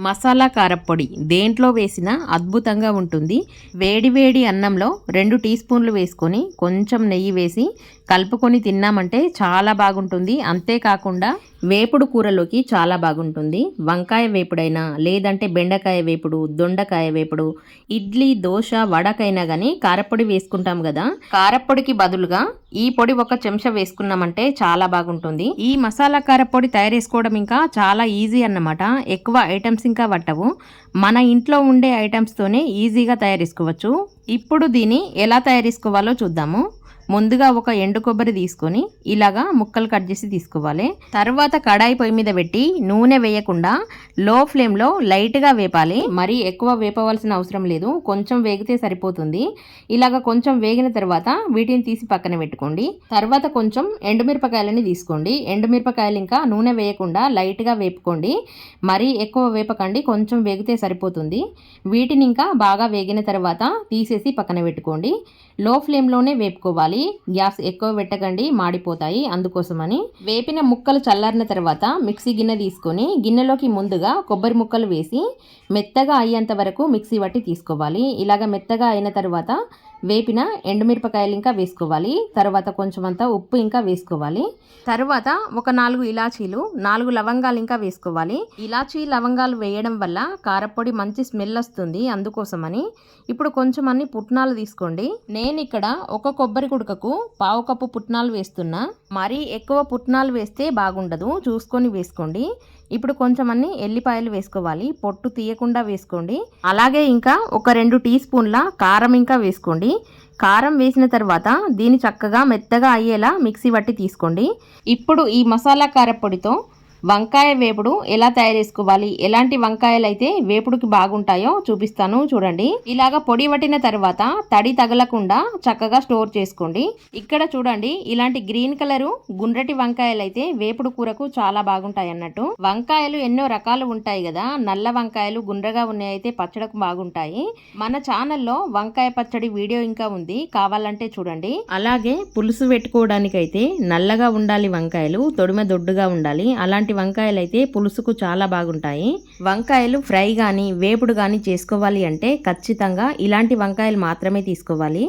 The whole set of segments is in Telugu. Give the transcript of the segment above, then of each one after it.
మసాలా కారప్పొడి దేంట్లో వేసినా అద్భుతంగా ఉంటుంది. వేడి వేడి అన్నంలో రెండు టీ స్పూన్లు వేసుకొని కొంచెం నెయ్యి వేసి కలుపుకొని తిన్నామంటే చాలా బాగుంటుంది. అంతేకాకుండా వేపుడు కూరలోకి చాలా బాగుంటుంది. వంకాయ వేపుడైనా లేదంటే బెండకాయ వేపుడు దొండకాయ వేపుడు ఇడ్లీ దోశ వడకైనా కానీ కారప్పొడి వేసుకుంటాం కదా కారప్పొడికి బదులుగా ఈ పొడి ఒక చెంచా వేసుకున్నామంటే చాలా బాగుంటుంది. ఈ మసాలా కారపొడి తయారు చేసుకోవడం ఇంకా చాలా ఈజీ అన్నమాట. ఎక్కువ ఐటమ్స్ ఇంకా పట్టవు. మన ఇంట్లో ఉండే ఐటమ్స్తోనే ఈజీగా తయారు చేసుకోవచ్చు ఇప్పుడు దీన్ని ఎలా తయారు చేసుకోవాలో చూద్దాము. ముందుగా ఒక ఎండు కొబ్బరి తీసుకొని ఇలాగా ముక్కలు కట్ చేసి తీసుకోవాలి. తర్వాత కడాయి పొయ్యి మీద పెట్టి నూనె వేయకుండా లో ఫ్లేమ్లో లైట్గా వేపాలి. మరి ఎక్కువ వేపవలసిన అవసరం లేదు. కొంచెం వేగితే సరిపోతుంది. ఇలాగ కొంచెం వేగిన తర్వాత వీటిని తీసి పక్కన పెట్టుకోండి. తర్వాత కొంచెం ఎండుమిరపకాయలని తీసుకోండి. ఎండుమిరపకాయలు ఇంకా నూనె వేయకుండా లైట్గా వేపుకోండి. మరీ ఎక్కువ వేపకండి. కొంచెం వేగితే సరిపోతుంది. వీటిని ఇంకా బాగా వేగిన తర్వాత తీసేసి పక్కన పెట్టుకోండి. లో ఫ్లేమ్లోనే వేపుకోవాలి. గ్యాస్ ఎక్కువ పెట్టకండి మాడిపోతాయి. అందుకోసమని వేపిన ముక్కలు చల్లారిన తర్వాత మిక్సీ గిన్నె తీసుకొని గిన్నెలోకి ముందుగా కొబ్బరి ముక్కలు వేసి మెత్తగా అయ్యేంత వరకు మిక్సీ పట్టి తీసుకోవాలి. ఇలాగ మెత్తగా అయిన తర్వాత వేపిన ఎండుమిరపకాయలు ఇంకా వేసుకోవాలి. తర్వాత కొంచెం అంతా ఉప్పు ఇంకా వేసుకోవాలి. తర్వాత ఒక నాలుగు ఇలాచీలు నాలుగు లవంగాలు ఇంకా వేసుకోవాలి. ఇలాచీ లవంగాలు వేయడం వల్ల కారపొడి మంచి స్మెల్ వస్తుంది అందుకోసమని. ఇప్పుడు కొంచెం అన్ని పుట్నాలు తీసుకోండి. నేను ఇక్కడ ఒక కొబ్బరి కుడకకు పావు కప్పు పుట్నాలు వేస్తున్నా. మరీ ఎక్కువ పుట్నాలు వేస్తే బాగుండదు. చూసుకొని వేసుకోండి. ఇప్పుడు కొంచెం అన్ని ఎల్లిపాయలు వేసుకోవాలి. పొట్టు తీయకుండా వేసుకోండి. అలాగే ఇంకా ఒక రెండు టీ స్పూన్ల కారం ఇంకా వేసుకోండి. కారం వేసిన తర్వాత దీన్ని చక్కగా మెత్తగా అయ్యేలా మిక్సీ పట్టి తీసుకోండి. ఇప్పుడు ఈ మసాలా కారపొడితో వంకాయ వేపుడు ఎలా తయారు చేసుకోవాలి? ఎలాంటి వంకాయలు అయితే వేపుడుకి బాగుంటాయో చూపిస్తాను చూడండి. ఇలాగ పొడి పట్టిన తర్వాత తడి తగలకుండా చక్కగా స్టోర్ చేసుకోండి. ఇక్కడ చూడండి ఇలాంటి గ్రీన్ కలరు గుండ్రటి వంకాయలు అయితే వేపుడు కూరకు చాలా బాగుంటాయి అన్నట్టు. వంకాయలు ఎన్నో రకాలు ఉంటాయి కదా నల్ల వంకాయలు గుండ్రగా ఉన్నాయి అయితే పచ్చడకు బాగుంటాయి. మన ఛానల్లో వంకాయ పచ్చడి వీడియో ఇంకా ఉంది కావాలంటే చూడండి. అలాగే పులుసు పెట్టుకోవడానికైతే నల్లగా ఉండాలి వంకాయలు తొడిమ దొడ్డుగా ఉండాలి. అలాంటి వంకాయలు అయితే పులుసుకు చాలా బాగుంటాయి. వంకాయలు ఫ్రై కానీ వేపుడు కానీ చేసుకోవాలి అంటే ఖచ్చితంగా ఇలాంటి వంకాయలు మాత్రమే తీసుకోవాలి.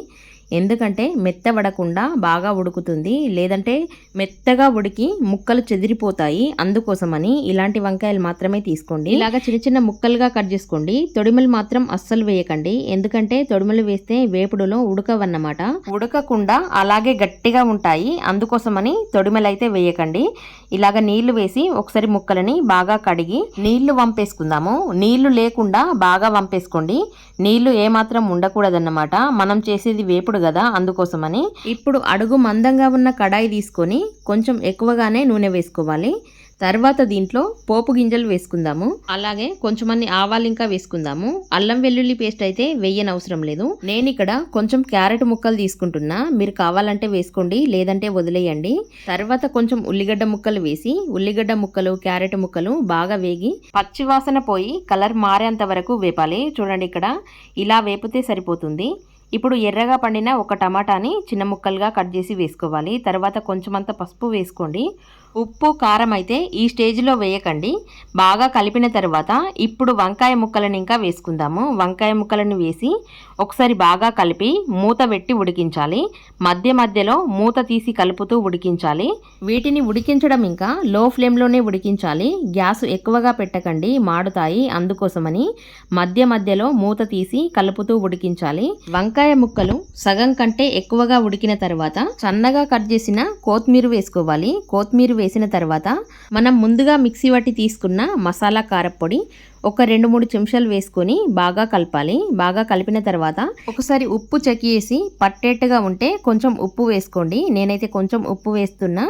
ఎందుకంటే మెత్తబడకుండా బాగా ఉడుకుతుంది. లేదంటే మెత్తగా ఉడికి ముక్కలు చెదిరిపోతాయి. అందుకోసమని ఇలాంటి వంకాయలు మాత్రమే తీసుకోండి. ఇలాగ చిన్న చిన్న ముక్కలుగా కట్ చేసుకోండి. తొడిమలు మాత్రం అస్సలు వేయకండి. ఎందుకంటే తొడిమలు వేస్తే వేపుడులో ఉడకవన్నమాట. ఉడకకుండా అలాగే గట్టిగా ఉంటాయి. అందుకోసమని తొడిమలు అయితే వేయకండి. ఇలాగ నీళ్ళు వేసి ఒకసారి ముక్కలని బాగా కడిగి నీళ్ళు వంపేసుకుందాము. నీళ్ళు లేకుండా బాగా వంపేసుకోండి. నీళ్ళు ఏమాత్రం ఉండకూడదన్నమాట. మనం చేసేది వేపుడు కదా అందుకోసమని. ఇప్పుడు అడుగు మందంగా ఉన్న కడాయి తీసుకొని కొంచెం ఎక్కువగానే నూనె వేసుకోవాలి. తర్వాత దీంట్లో పోపు గింజలు వేసుకుందాము. అలాగే కొంచెమన్ని ఆవాలు ఇంకా వేసుకుందాము. అల్లం వెల్లుల్లి పేస్ట్ అయితే వేయనవసరం లేదు. నేను ఇక్కడ కొంచెం క్యారెట్ ముక్కలు తీసుకుంటున్నా. మీరు కావాలంటే వేసుకోండి లేదంటే వదిలేయండి. తర్వాత కొంచెం ఉల్లిగడ్డ ముక్కలు వేసి ఉల్లిగడ్డ ముక్కలు క్యారెట్ ముక్కలు బాగా వేగి పచ్చి వాసన పోయి కలర్ మారేంత వరకు వేపాలి. చూడండి ఇక్కడ ఇలా వేపితే సరిపోతుంది. ఇప్పుడు ఎర్రగా పండిన ఒక టమాటాని చిన్న ముక్కలుగా కట్ చేసి వేసుకోవాలి. తర్వాత కొంచెం అంత పసుపు వేసుకోండి. ఉప్పు కారం అయితే ఈ స్టేజ్లో వేయకండి. బాగా కలిపిన తర్వాత ఇప్పుడు వంకాయ ముక్కలను ఇంకా వేసుకుందాము. వంకాయ ముక్కలను వేసి ఒకసారి బాగా కలిపి మూత పెట్టి ఉడికించాలి. మధ్య మధ్యలో మూత తీసి కలుపుతూ ఉడికించాలి. వీటిని ఉడికించడం ఇంకా లో ఫ్లేమ్లోనే ఉడికించాలి. గ్యాస్ ఎక్కువగా పెట్టకండి. మాడుతాయి అందుకోసమని మధ్య మధ్యలో మూత తీసి కలుపుతూ ఉడికించాలి. వంకాయ ముక్కలు సగం కంటే ఎక్కువగా ఉడికిన తర్వాత సన్నగా కట్ చేసిన కొత్తిమీర వేసుకోవాలి. కొత్తిమీర వేసిన తర్వాత మనం ముందుగా మిక్సీ పట్టి తీసుకున్న మసాలా కారపొడి ఒక రెండు మూడు చెంచాలు వేసుకొని బాగా కలపాలి. బాగా కలిపిన తర్వాత ఒకసారి ఉప్పు చెక్ చేసి పట్టేట్టుగా ఉంటే కొంచెం ఉప్పు వేసుకోండి. నేనైతే కొంచెం ఉప్పు వేస్తున్నా.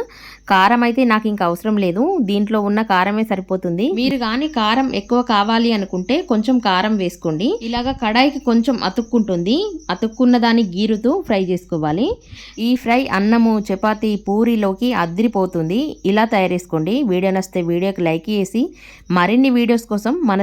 కారం అయితే నాకు ఇంకా అవసరం లేదు. దీంట్లో ఉన్న కారమే సరిపోతుంది. మీరు కానీ కారం ఎక్కువ కావాలి అనుకుంటే కొంచెం కారం వేసుకోండి. ఇలాగా కడాయికి కొంచెం అతుక్కుంటుంది. అతుక్కున్న దాన్ని గీరుతూ ఫ్రై చేసుకోవాలి. ఈ ఫ్రై అన్నము చపాతి పూరిలోకి అద్దిరిపోతుంది ఇలా తయారు చేసుకోండి. వీడియో నచ్చితే వీడియోకి లైక్ చేసి మరిన్ని వీడియోస్ కోసం మన